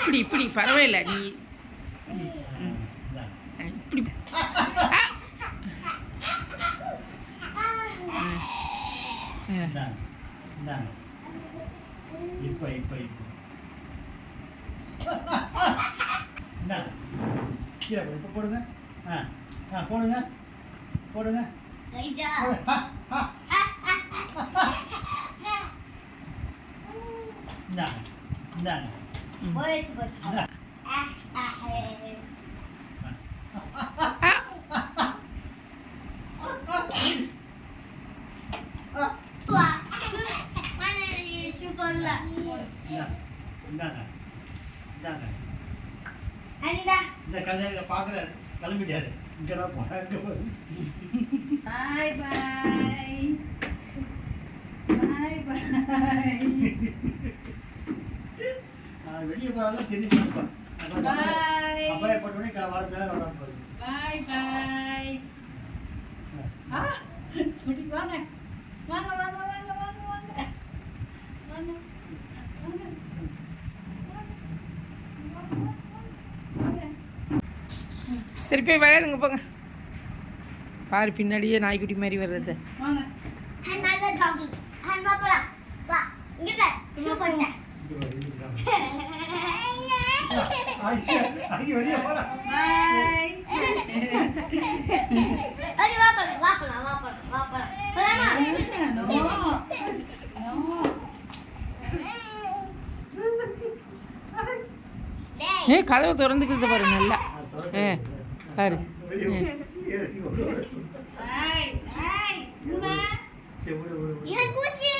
இப்படி இப்படி பரவாயில்ல நீ. இப்படி. இப்போ இப்போ இப்போ கீழே இப்போ போடுங்க ஆ. ஆ போடுங்க போடுங்க இந்தாங்க இந்தாங்க. போயிடுச்சு போச்சு இந்த கதையை பார்க்குறாரு கிளம்பிட்டாரு இங்கடா போனாங்க பாய் பாய் பாய் பாய் வெளியே போறாங்க திரும்பி அனுப்பேன் அப்பாயை போட்டோடனே வர மேலே வராமல் போகுது பாய் பாய் ஆ. குட்டி வாங்க. வாங்க வாங்க வாங்க வாங்க வாங்க. வாங்க. திருப்பி போங்க. பாரு பின்னாடியே நாய்க்குட்டி மாதிரி வருது ஏ கதவை திறந்துக்கிறது பாரு நல்லா ஏ பாரு எனக்கு பூச்சி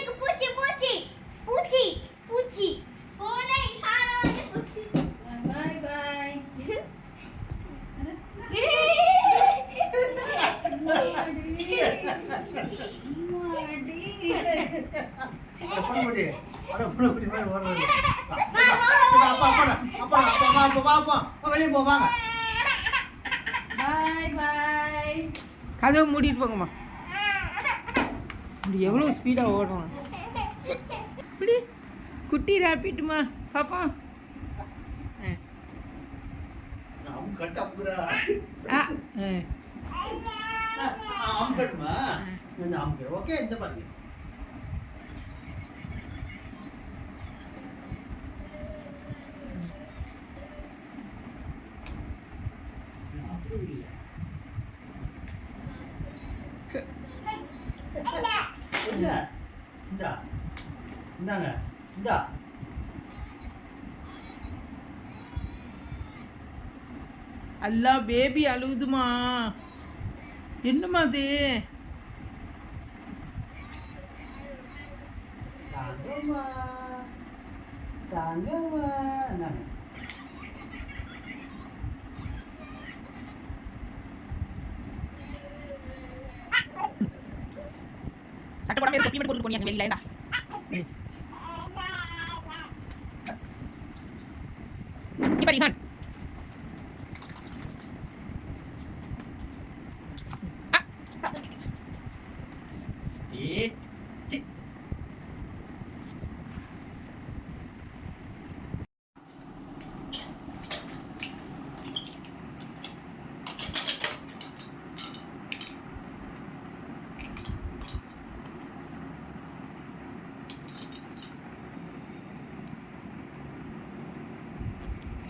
பொண்ணுக்குட்டி அட பொண்ணுக்குட்டி மாதிரி ஓடுறது சரி அப்பா அப்பா அப்பா அப்பா அப்பா பாப்பா வெளியே போ வாங்க பாய் பாய் கதவை மூடிட்டு போங்கம்மா இப்படி எவ்வளோ ஸ்பீடாக ஓடுவான் இப்படி குட்டி ராப்பிட்டுமா பாப்பா ஆ ஆ அம்பு ஓகே இந்த பாருங்க இந்தா. இந்தாங்க. இந்தா. அல்லா பேபி அழுகுதுமா என்னம்மா அது தாங்கம்மா. தாங்கம்மா. అట్ట కూడా మీరు సప్లిమెంట్ కొనుక్కొని వెళ్ళి లేండా ఇప్పుడు ఇవ్వండి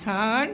हाँ